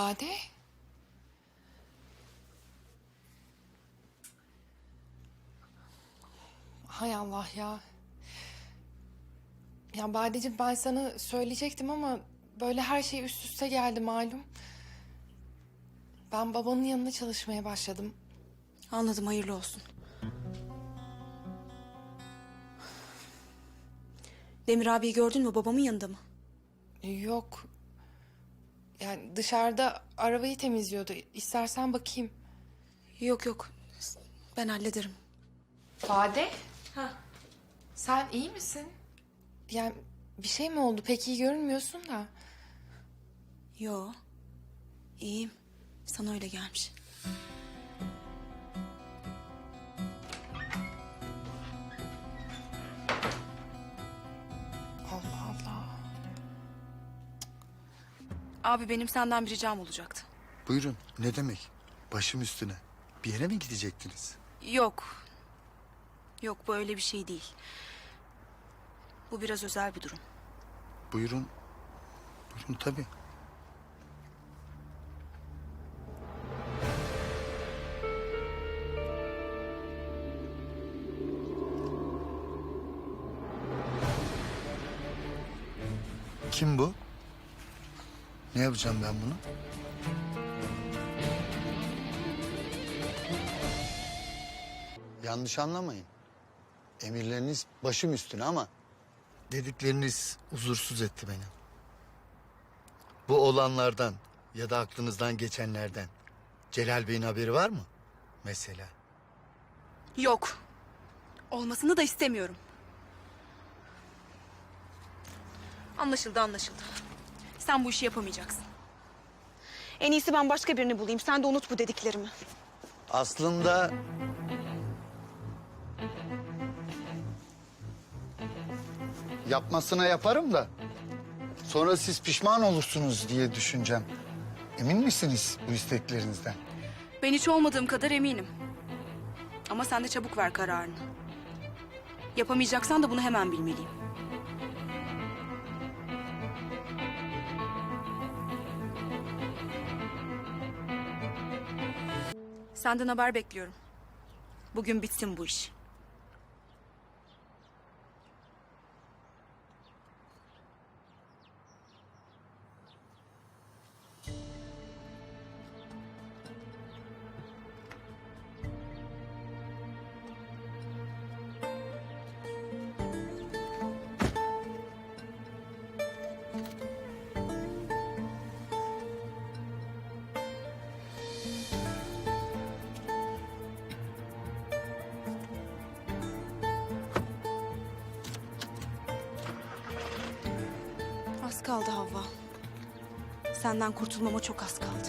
Bade? Hay Allah ya. Ya Badeciğim ben sana söyleyecektim ama böyle her şey üst üste geldi malum. Ben babanın yanında çalışmaya başladım. Anladım hayırlı olsun. Demir abiyi gördün mü babamın yanında mı? Yok. Yani dışarıda arabayı temizliyordu. İstersen bakayım. Yok yok ben hallederim. Bade? Ha. Sen iyi misin? Yani bir şey mi oldu? Pek iyi görünmüyorsun da. Yo iyiyim sana öyle gelmiş. Abi benim senden bir ricam olacaktı. Buyurun. Ne demek? Başım üstüne. Bir yere mi gidecektiniz? Yok. Yok bu öyle bir şey değil. Bu biraz özel bir durum. Buyurun. Buyurun tabii. Kim bu? Ne yapacağım ben bunu? Yanlış anlamayın. Emirleriniz başım üstüne ama... Dedikleriniz huzursuz etti beni. Bu olanlardan ya da aklınızdan geçenlerden Celal Bey'in haberi var mı? Mesela. Yok. Olmasını da istemiyorum. Anlaşıldı anlaşıldı. Sen bu işi yapamayacaksın. En iyisi ben başka birini bulayım. Sen de unut bu dediklerimi. Aslında... Yapmasına yaparım da... Sonra siz pişman olursunuz diye düşüneceğim. Emin misiniz bu isteklerinizden? Ben hiç olmadığım kadar eminim. Ama sen de çabuk ver kararını. Yapamayacaksan da bunu hemen bilmeliyim. Senden haber bekliyorum. Bugün bitsin bu iş. Az kaldı Havva. Senden kurtulmama çok az kaldı.